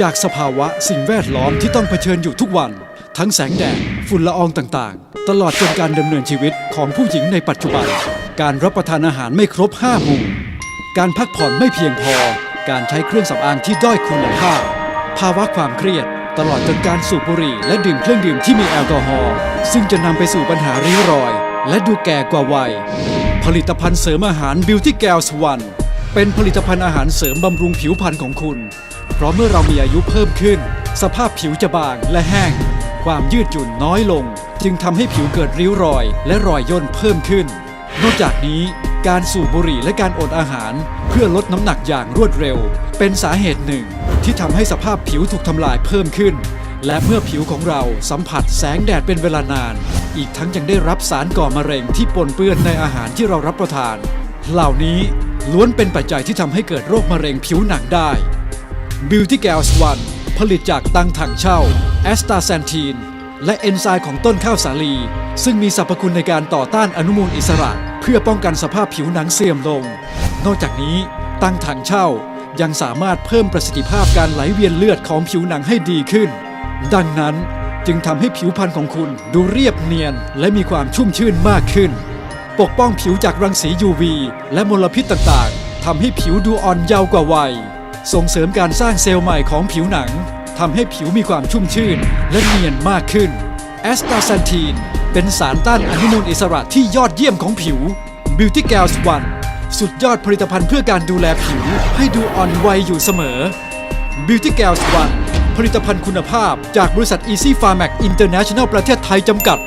จากสภาวะสิ่งแวดล้อมที่ต้องเผชิญอยู่ทุกวัน ทั้งแสงแดดฝุ่นละอองต่างๆ ตลอดจนการดำเนินชีวิตของผู้หญิงในปัจจุบัน การรับประทานอาหารไม่ครบห้าหมู่การพักผ่อนไม่เพียงพอ การใช้เครื่องสำอางที่ด้อยคุณภาพ ภาวะความเครียด ตลอดจนการสูบบุหรี่ และดื่มเครื่องดื่มที่มีแอลกอฮอล์ซึ่งจะนำไปสู่ปัญหาริ้วรอย และดูแก่กว่าวัย ผลิตภัณฑ์เสริมอาหาร Beauty Gals One เป็นผลิตภัณฑ์อาหารเสริมบำรุงผิวพรรณของคุณ เพราะเมื่อเรามีอายุเพิ่มขึ้น สภาพผิวจะบางและแห้ง ความยืดหยุ่นน้อยลง จึงทำให้ผิวเกิดริ้วรอย และรอยย่นเพิ่มขึ้น นอกจากนี้ การสูบบุหรี่และการอดอาหาร เพื่อลดน้ำหนักอย่างรวดเร็ว เป็นสาเหตุหนึ่ง ที่ทำให้สภาพผิวถูกทำลายเพิ่มขึ้น และเมื่อผิวของเราสัมผัสแสงแดดเป็นเวลานาน อีกทั้งยังได้รับสารก่อมะเร็งที่ปนเปื้อนในอาหารที่เรารับประทาน เหล่านี้ล้วนเป็นปัจจัยที่ทำให้เกิดโรคมะเร็งผิวหนังได้ Beauty Gals One ผลิตจากตังถังเช่าแอสตาแซนทีน และเอนไซม์ของต้นข้าวสาลี ซึ่งมีสรรพคุณในการต่อต้านอนุมูลอิสระ เพื่อป้องกันสภาพผิวหนังเสื่อมลง นอกจากนี้ตังถังเช่ายังสามารถเพิ่มประสิทธิภาพการไหลเวียนเลือดของผิวหนังให้ดีขึ้น ดังนั้นจึงทำให้ผิวพรรณของคุณดูเรียบเนียน และมีความชุ่มชื่นมากขึ้น ปกป้องผิวจากรังสี UV และมลพิษต่างๆทำให้ผิวดูอ่อนเยาว์กว่าวัย ส่งเสริมการสร้างเซลล์ใหม่ของผิวหนังทำให้ผิวมีความชุ่มชื่น และเนียนมากขึ้นแอสตาซันทีนเป็นสารต้านอนุมูลอิสระที่ยอดเยี่ยมของผิว Beauty Gals One สุดยอดผลิตภัณฑ์เพื่อการดูแลผิวให้ดูอ่อนวัยอยู่เสมอ Beauty Gals One ผลิตภัณฑ์คุณภาพจากบริษัท Easy Pharmac International ประเทศไทยจำกัด